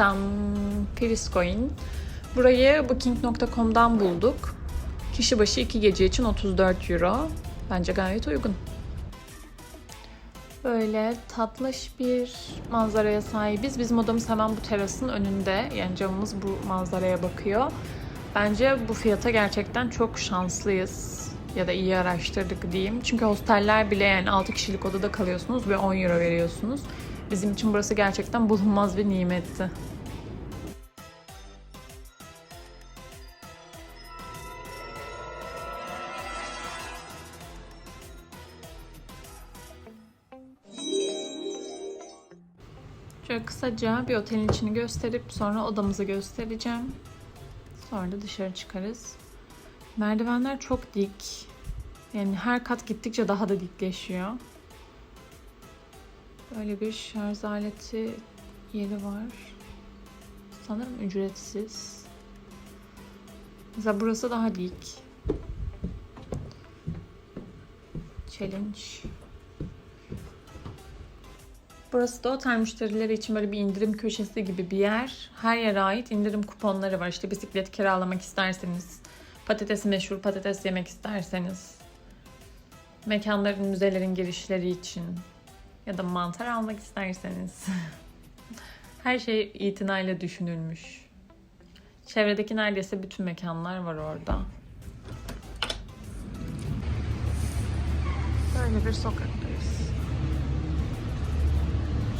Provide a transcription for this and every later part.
Tam Periscoin. Burayı booking.com'dan bulduk. Kişi başı 2 gece için 34 euro. Bence gayet uygun. Böyle tatlış bir manzaraya sahibiz. Bizim odamız hemen bu terasın önünde. Yani camımız bu manzaraya bakıyor. Bence bu fiyata gerçekten çok şanslıyız. Ya da iyi araştırdık diyeyim. Çünkü hosteller bile yani 6 kişilik odada kalıyorsunuz ve 10 euro veriyorsunuz. Bizim için burası gerçekten bulunmaz bir nimetti. Şöyle kısaca bir otelin içini gösterip sonra odamızı göstereceğim. Sonra da dışarı çıkarız. Merdivenler çok dik. Yani her kat gittikçe daha da dikleşiyor. Böyle bir şarj aleti yeri var. Sanırım ücretsiz. Mesela burası daha dik. Challenge. Burası da otel müşterileri için böyle bir indirim köşesi gibi bir yer. Her yere ait indirim kuponları var. İşte bisiklet kiralamak isterseniz, patates meşhur patates yemek isterseniz, mekanların, müzelerin girişleri için ya da mantar almak isterseniz. Her şey itinayla düşünülmüş. Çevredeki neredeyse bütün mekanlar var orada. Böyle bir sokaktayız.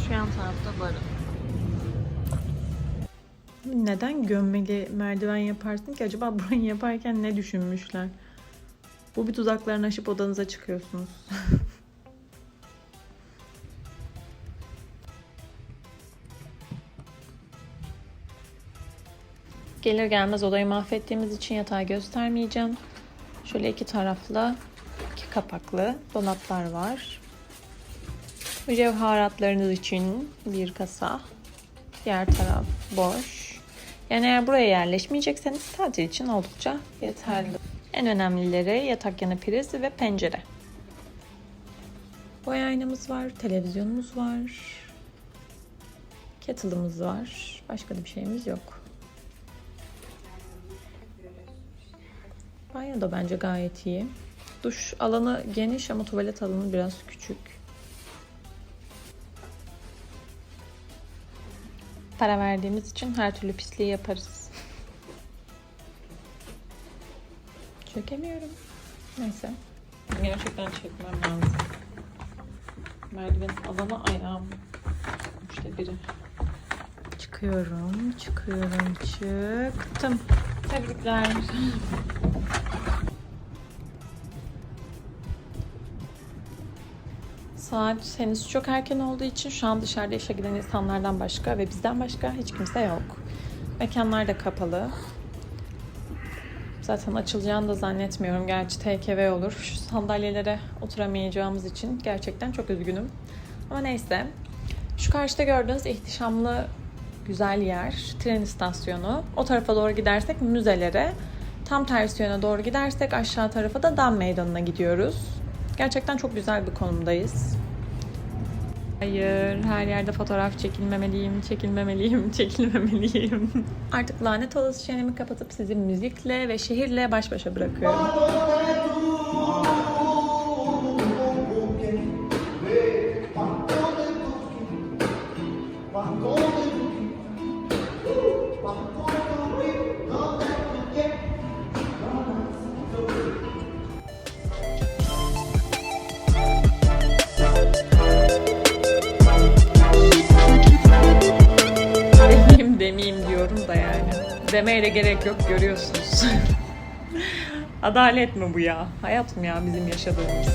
Şu yan tarafta barın. Neden gömmeli merdiven yaparsın ki? Acaba burayı yaparken ne düşünmüşler? Bu bir tuzaklarını aşıp odanıza çıkıyorsunuz. Gelir gelmez odayı mahvettiğimiz için yatağı göstermeyeceğim. Şöyle iki taraflı, iki kapaklı dolaplar var. Mücevheratlarınız için bir kasa. Diğer taraf boş. Yani eğer buraya yerleşmeyecekseniz tatil için oldukça yeterli. En önemlileri yatak yanı priz ve pencere. Boy aynamız var, televizyonumuz var. Kettle'ımız var. Başka da bir şeyimiz yok. Banyo da bence gayet iyi. Duş alanı geniş ama tuvalet alanı biraz küçük. Para verdiğimiz için her türlü pisliği yaparız. Çökemiyorum. Neyse. Gerçekten çekmem lazım. Merdiven alana ayağım. İşte biri. Çıkıyorum, çıkıyorum, çıktım. Tebrikler. Saat henüz çok erken olduğu için şu an dışarıda işe giden insanlardan başka ve bizden başka hiç kimse yok. Mekanlar da kapalı. Zaten açılacağını da zannetmiyorum. Gerçi TKV olur. Şu sandalyelere oturamayacağımız için gerçekten çok üzgünüm. Ama neyse. Şu karşıda gördüğünüz ihtişamlı güzel yer. Tren istasyonu. O tarafa doğru gidersek müzelere. Tam tersi yöne doğru gidersek aşağı tarafa da Dam Meydanı'na gidiyoruz. Gerçekten çok güzel bir konumdayız. Hayır, her yerde fotoğraf çekilmemeliyim, çekilmemeliyim, çekilmemeliyim. Artık lanet olası çenemi kapatıp sizi müzikle ve şehirle baş başa bırakıyorum. Demeye de gerek yok görüyorsunuz. Adalet mi bu ya? Hayat mı ya bizim yaşadığımız?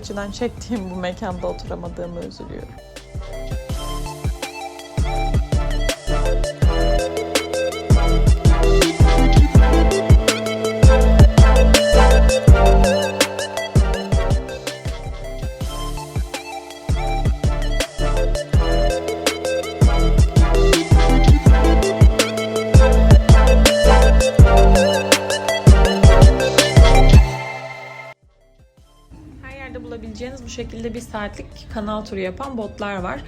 Açıdan çektiğim bu mekanda oturamadığımı üzülüyorum. Şekilde bir saatlik kanal turu yapan botlar var.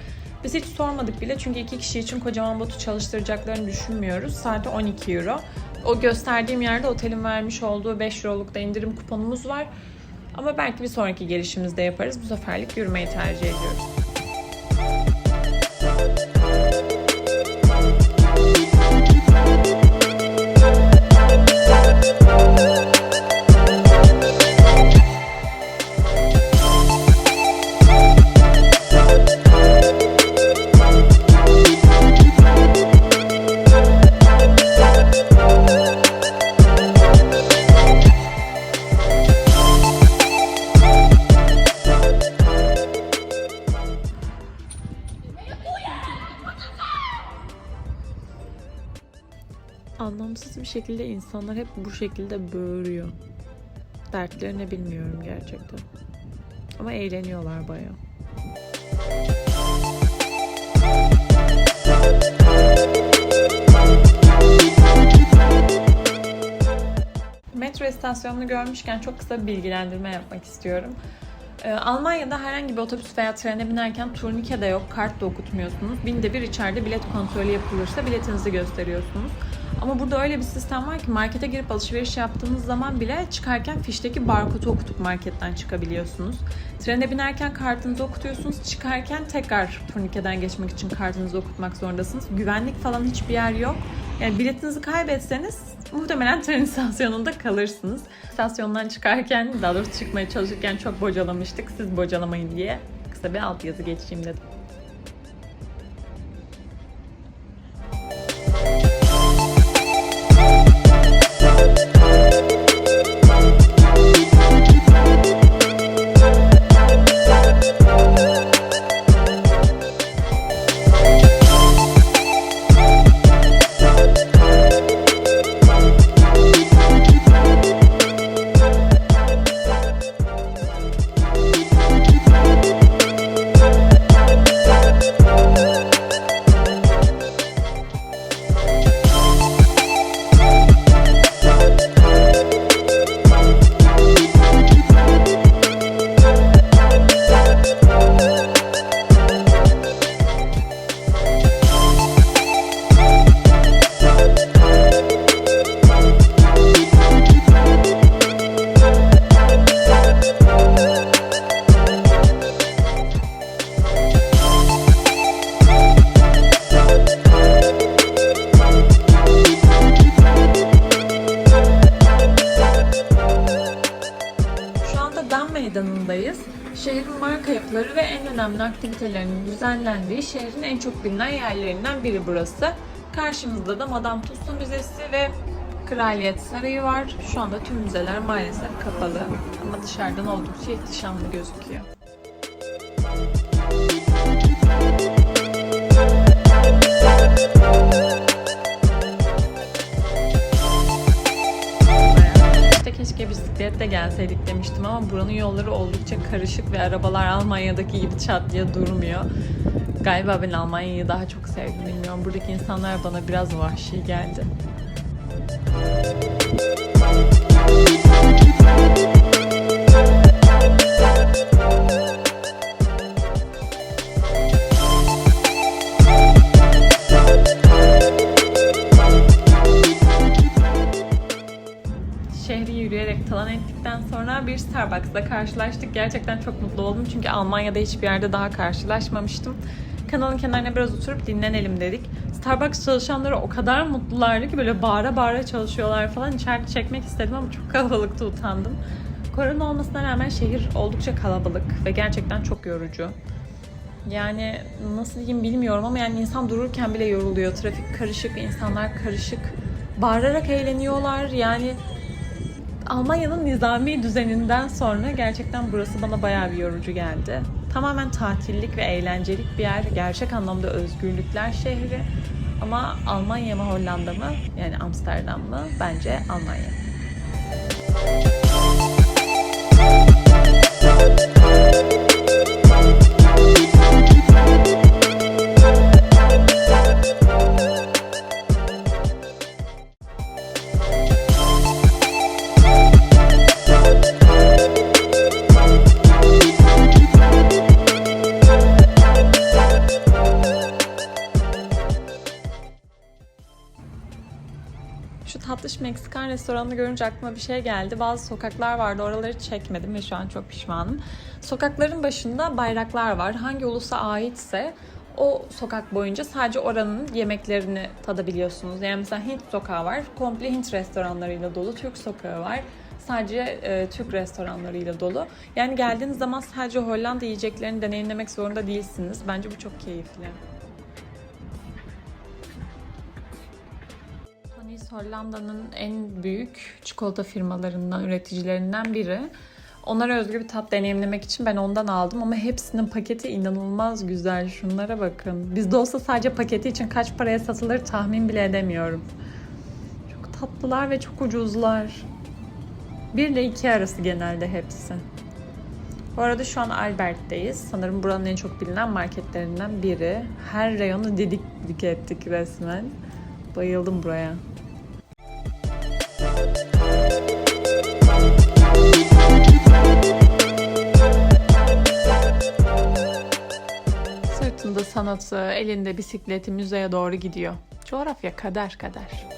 Biz hiç sormadık bile çünkü iki kişi için kocaman botu çalıştıracaklarını düşünmüyoruz. Saati 12 euro. O gösterdiğim yerde otelin vermiş olduğu 5 euroluk da indirim kuponumuz var. Ama belki bir sonraki gelişimizde yaparız. Bu seferlik yürümeyi tercih ediyoruz. Bir şekilde insanlar hep bu şekilde böğürüyor. Dertleri ne bilmiyorum gerçekten. Ama eğleniyorlar bayağı. Metro istasyonunu görmüşken çok kısa bir bilgilendirme yapmak istiyorum. Ee, Almanya'da herhangi bir otobüs veya trene binerken turnike de yok, kart da okutmuyorsunuz. Binde bir içeride bilet kontrolü yapılırsa biletinizi gösteriyorsunuz. Ama burada öyle bir sistem var ki markete girip alışveriş yaptığınız zaman bile çıkarken fişteki barkodu okutup marketten çıkabiliyorsunuz. Trene binerken kartınızı okutuyorsunuz, çıkarken tekrar turnikeden geçmek için kartınızı okutmak zorundasınız. Güvenlik falan hiçbir yer yok. Yani biletinizi kaybetseniz muhtemelen tren istasyonunda kalırsınız. İstasyondan çıkarken, daha doğrusu çıkmaya çalışırken çok bocalamıştık. Siz bocalamayın diye kısa bir alt yazı geçeyim dedim. Aktivitelerinin düzenlendiği şehrin en çok bilinen yerlerinden biri burası. Karşımızda da Madame Tussauds Müzesi ve Kraliyet Sarayı var. Şu anda tüm müzeler maalesef kapalı ama dışarıdan oldukça ihtişamlı gözüküyor. Gelseydik demiştim ama buranın yolları oldukça karışık ve arabalar Almanya'daki gibi çat diye durmuyor. Galiba ben Almanya'yı daha çok sevdim bilmiyorum. Buradaki insanlar bana biraz vahşi geldi. Şehri talan ettikten sonra bir Starbucks'la karşılaştık. Gerçekten çok mutlu oldum çünkü Almanya'da hiçbir yerde daha karşılaşmamıştım. Kanalın kenarına biraz oturup dinlenelim dedik. Starbucks çalışanları o kadar mutlulardı ki böyle bağıra bağıra çalışıyorlar falan. İçeride çekmek istedim ama çok kalabalıkta utandım. Korona olmasına rağmen şehir oldukça kalabalık ve gerçekten çok yorucu. Yani nasıl diyeyim bilmiyorum ama yani insan dururken bile yoruluyor. Trafik karışık, insanlar karışık. Bağırarak eğleniyorlar. Yani Almanya'nın nizami düzeninden sonra gerçekten burası bana bayağı bir yorucu geldi. Tamamen tatillik ve eğlencelik bir yer. Gerçek anlamda özgürlükler şehri. Ama Almanya mı Hollanda mı? Yani Amsterdam mı? Bence Almanya. Şu tatlış Meksikan restoranını görünce aklıma bir şey geldi. Bazı sokaklar vardı oraları çekmedim ve şu an çok pişmanım. Sokakların başında bayraklar var. Hangi ulusa aitse o sokak boyunca sadece oranın yemeklerini tadabiliyorsunuz. Yani mesela Hint sokağı var. Komple Hint restoranlarıyla dolu. Türk sokağı var. Sadece e, Türk restoranlarıyla dolu. Yani geldiğiniz zaman sadece Hollanda yiyeceklerini deneyimlemek zorunda değilsiniz. Bence bu çok keyifli. Hollanda'nın en büyük çikolata firmalarından, üreticilerinden biri. Onlara özgü bir tat deneyimlemek için ben ondan aldım ama hepsinin paketi inanılmaz güzel. Şunlara bakın. Bizde olsa sadece paketi için kaç paraya satılır tahmin bile edemiyorum. Çok tatlılar ve çok ucuzlar. 1 ile 2 arası genelde hepsi. Bu arada şu an Albert'teyiz. Sanırım buranın en çok bilinen marketlerinden biri. Her reyonu didik didik ettik resmen. Bayıldım buraya. Sanatı, elinde bisikleti müzeye doğru gidiyor. Coğrafya kader kader.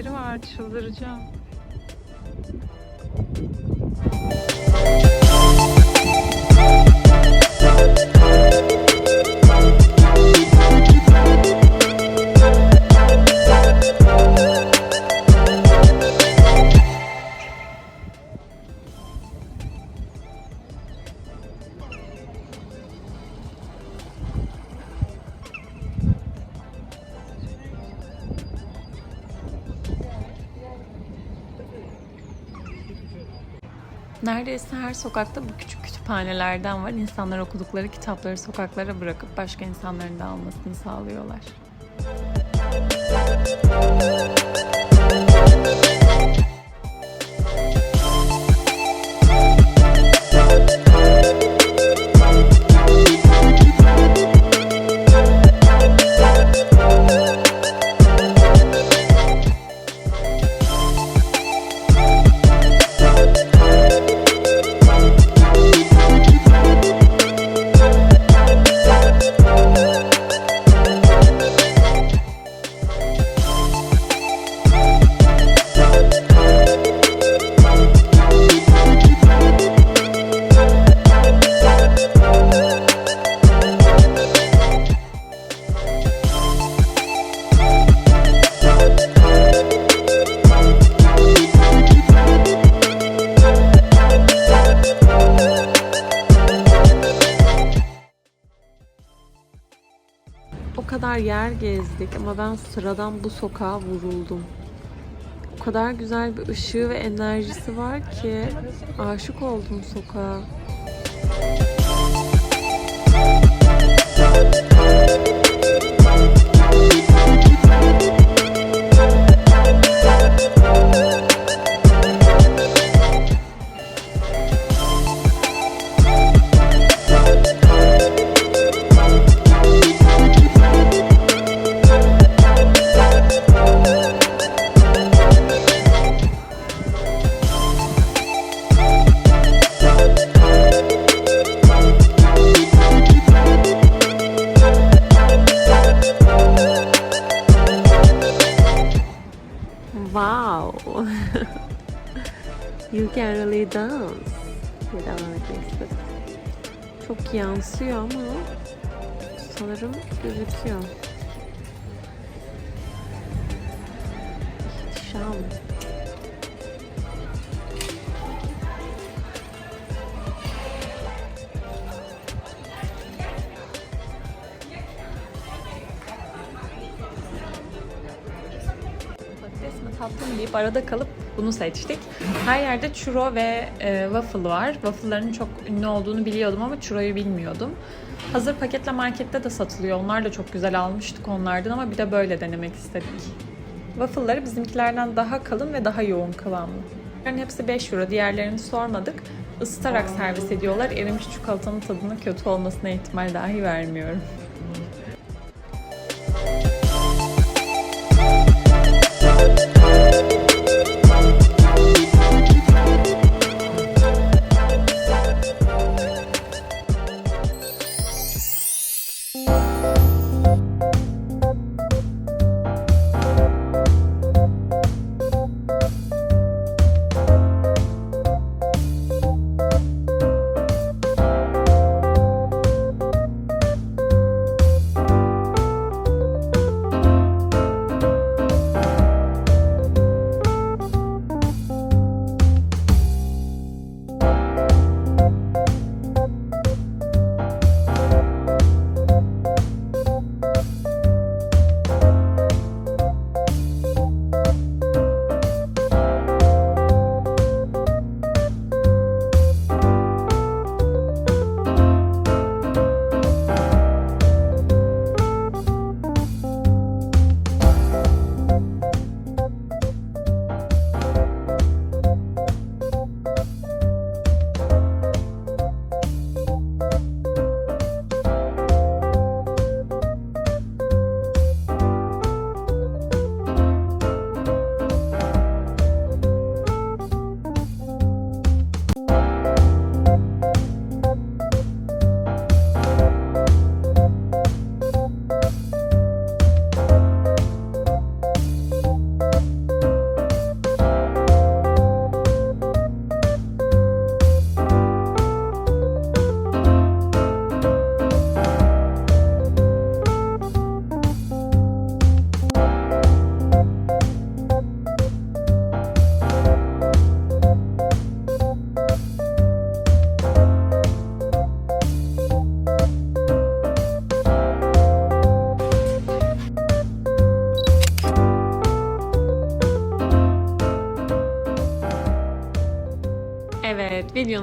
Evleri var çıldıracağım. Neredeyse her sokakta bu küçük kütüphanelerden var. İnsanlar okudukları kitapları sokaklara bırakıp başka insanların da almasını sağlıyorlar. Yer gezdik ama ben sıradan bu sokağa vuruldum. O kadar güzel bir ışığı ve enerjisi var ki aşık oldum sokağa. You can really dance. etmek istedim. Çok yansıyor ama sanırım gözüküyor. İhtişam. Patates mi tatlı mı deyip arada kalıp bunu seçtik. Her yerde churro ve e, waffle var. Waffle'ların çok ünlü olduğunu biliyordum ama churro'yu bilmiyordum. Hazır paketle markette de satılıyor. Onlar da çok güzel almıştık onlardan ama bir de böyle denemek istedik. Waffle'ları bizimkilerden daha kalın ve daha yoğun kıvamlı. Bunların hepsi 5 euro. Diğerlerini sormadık. Isıtarak servis ediyorlar. Erimiş çikolatanın tadının kötü olmasına ihtimal dahi vermiyorum.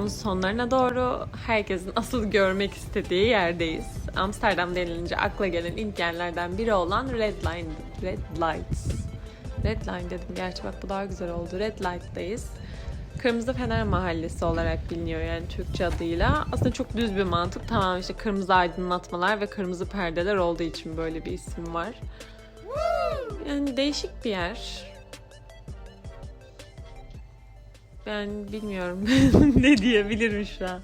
Videonun sonlarına doğru herkesin asıl görmek istediği yerdeyiz. Amsterdam denilince akla gelen ilk yerlerden biri olan Red Line, Red Lights. Red Line dedim, gerçi bak bu daha güzel oldu. Red Light'tayız. Kırmızı Fener Mahallesi olarak biliniyor yani Türkçe adıyla. Aslında çok düz bir mantık. Tamam işte kırmızı aydınlatmalar ve kırmızı perdeler olduğu için böyle bir isim var. Yani değişik bir yer. Ben bilmiyorum ne diyebilirim şu an.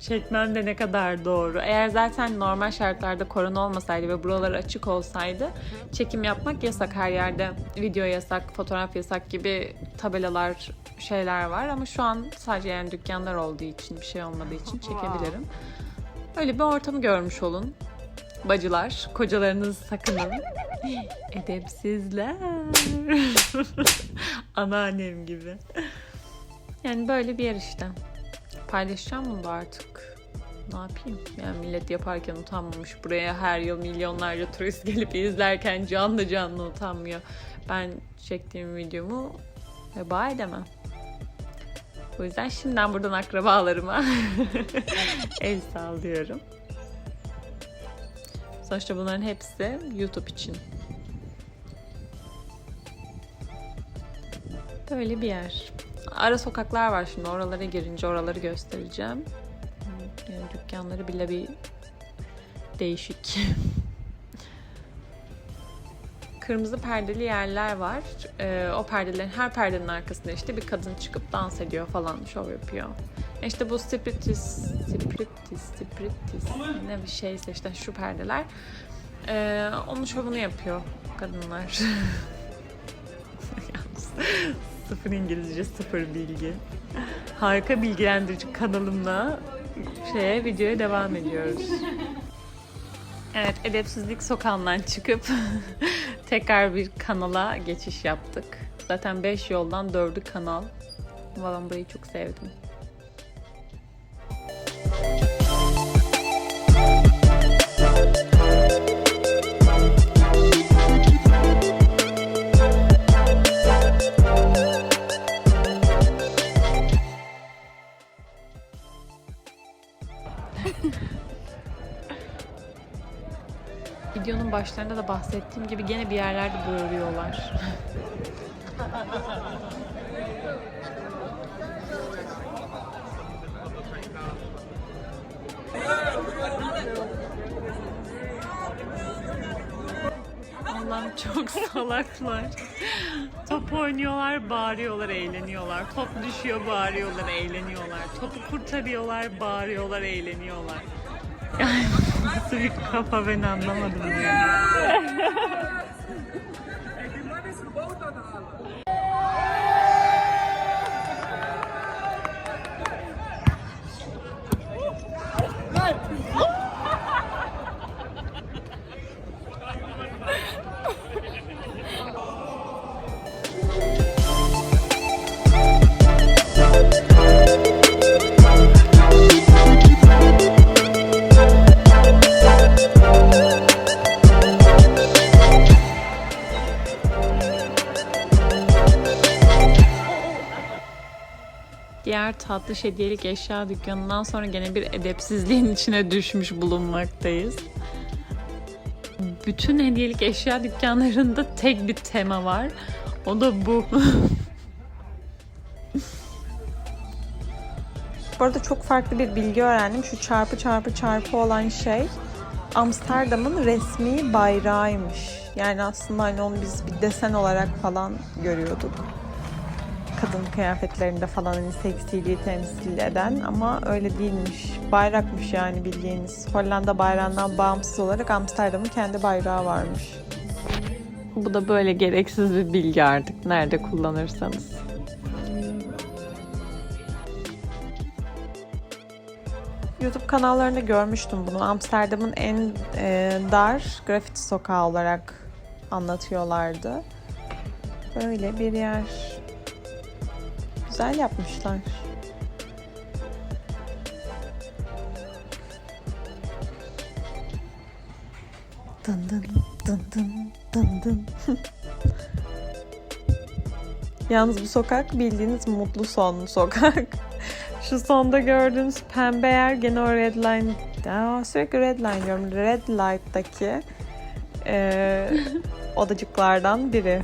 Çekmem de ne kadar doğru. Eğer zaten normal şartlarda korona olmasaydı ve buralar açık olsaydı çekim yapmak yasak. Her yerde video yasak, fotoğraf yasak gibi tabelalar, şeyler var. Ama şu an sadece yani dükkanlar olduğu için, bir şey olmadığı için çekebilirim. Öyle bir ortamı görmüş olun. Bacılar, kocalarınızı sakının. Edepsizler. Anneannem gibi. Yani böyle bir yer işte. Paylaşacağım bunu da artık. Ne yapayım? Yani millet yaparken utanmamış. Buraya her yıl milyonlarca turist gelip izlerken canlı canlı utanmıyor. Ben çektiğim videomu veba edemem. O yüzden şimdiden buradan akrabalarıma el sallıyorum. Sonuçta bunların hepsi YouTube için. Böyle bir yer. Ara sokaklar var şimdi. Oralara girince oraları göstereceğim. Yani dükkanları bile bir değişik. Kırmızı perdeli yerler var. Ee, o perdelerin her perdenin arkasında işte bir kadın çıkıp dans ediyor falan, şov yapıyor. İşte bu spiritus, spiritus, spiritus ne bir şeyse işte şu perdeler. Ee, onun şovunu yapıyor kadınlar. Sıfır İngilizce, sıfır bilgi. Harika bilgilendirici kanalımla şeye videoya devam ediyoruz. Evet, edepsizlik sokağından çıkıp tekrar bir kanala geçiş yaptık. Zaten 5 yoldan 4'ü kanal. Valla burayı çok sevdim. Başlarında da bahsettiğim gibi gene bir yerlerde böğürüyorlar. Allah'ım çok salaklar. Top oynuyorlar, bağırıyorlar, eğleniyorlar. Top düşüyor, bağırıyorlar, eğleniyorlar. Topu kurtarıyorlar, bağırıyorlar, eğleniyorlar. Yani nasıl bir kafa ben anlamadım ya. tatlı hediyelik eşya dükkanından sonra gene bir edepsizliğin içine düşmüş bulunmaktayız. Bütün hediyelik eşya dükkanlarında tek bir tema var. O da bu. Bu arada çok farklı bir bilgi öğrendim. Şu çarpı çarpı çarpı olan şey Amsterdam'ın resmi bayrağıymış. Yani aslında hani onu biz bir desen olarak falan görüyorduk kadın kıyafetlerinde falan hani seksiliği temsil eden ama öyle değilmiş. Bayrakmış yani bildiğiniz. Hollanda bayrağından bağımsız olarak Amsterdam'ın kendi bayrağı varmış. Bu da böyle gereksiz bir bilgi artık nerede kullanırsanız. YouTube kanallarında görmüştüm bunu. Amsterdam'ın en e, dar grafiti sokağı olarak anlatıyorlardı. Böyle bir yer. Güzel yapmışlar. Dın dın dın dın dın dın. Yalnız bu sokak bildiğiniz mutlu son sokak. Şu sonda gördüğünüz pembe yer gene o red line. Aa, sürekli red line diyorum. Red light'taki e, odacıklardan biri.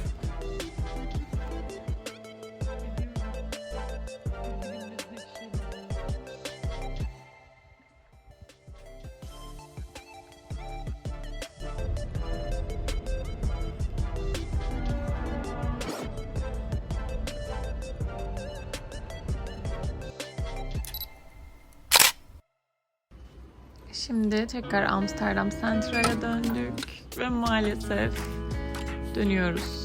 Tekrar Amsterdam Central'a döndük ve maalesef dönüyoruz.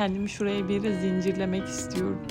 Kendimi şuraya bir zincirlemek istiyorum.